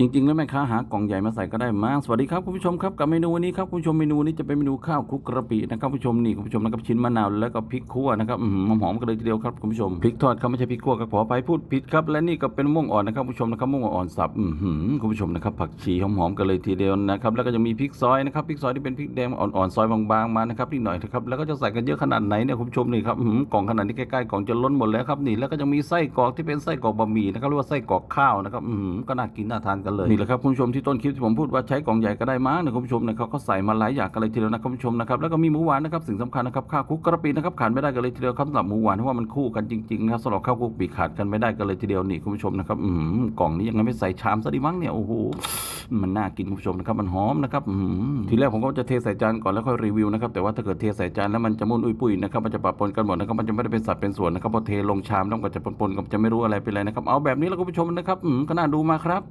จริงๆ แล้วแม่ค้าหากล่องใหญ่มาใส่ก็ได้มากสวัสดีครับคุณผู้ชมครับกับเมนูวันนี้ครับคุณผู้ชมเมนูนี้จะเป็นเมนูข้าวคลุกกระปินะครับคุณผู้ชมนี่คุณผู้ชมนะครับชิ้นมะนาวแล้วก็พริกคั่วนะครับอืมหอมๆกันเลยทีเดียวครับคุณผู้ชมพริกทอดครับไม่ใช่พริกคั่วครับขออภัยพูดผิดครับและนี่ก็เป็นม่วงอ่อนนะครับคุณผู้ชมนะครับม่วงอ่อนสับอือหือคุณผู้ชมนะครับผักชีหอมๆกันเลยทีเดียวนะครับแล้วก็จะมีพริกซอยนะครับพริกซอยที่เป็นพริกแดงอ่อนๆซอยบางๆมานะครับนิดหน่อยนะครับแล้วก็จะใส่กันเยอะขนาดไหนเนี่ยคุณผู้ชมนี่ครับกล่องขนาดนี้ใกล้ๆกล่องจะล้นหมดแล้วครับนี่แล้วก็ยังมีไส้กรอกที่เป็นไส้กรอกบะหมี่นะครับเรียกว่าไส้กรอกข้าวนะครับอือหือก็น่ากินน่าทานกันเลยนี่แหละครับคุณผู้ชมที่ต้นคลิปที่ผมพูดว่าใช้กล่องใหญ่ก็ได้มั้งนะคุณผู้ชมนะครับก็ใส่มาหลายอย่างกันเลยทีเดียวนะคุณผู้ชมนะครับแล้วก็มีหมูหวานนะครับสิ่งสำคัญนะครับข้าวคุกกระปินะครับขาดไม่ได้กันเลยทีเดียวครับสำหรับหมูหวานเพราะว่ามันคู่กันจริงๆนะครับสำหรับข้าวคุกปีขาดกันไม่ได้กันเลยทีเดียวนี่คุณผู้ชมนะครับอือหือกล่องนี้ยังไงไม่ใส่ชามซะดีมั้งเนี่ยโอ้โหมันน่ากินคุณผู้ชมนะครับมันหอมนะครับทีแรกผมก็จะเทใส่จานก่อนแล้วค่อยรีวิวนะครับแต่ว่าถ้าเกิดเทใส่จานแล้วมันจะมุนอุ้ยปุ้ยนะครับมันจะปะปนกันหมดนะครับมันจะไม่ได้เป็นสัดเป็นส่วนนะครับพอเทลงชามแล้วก็จะปนๆก็จะไม่รู้อะไรเป็นอะไรนะครับเอาแบบนี้แล้วคุณผู้ชมนะครับก็น่าดูมาครับ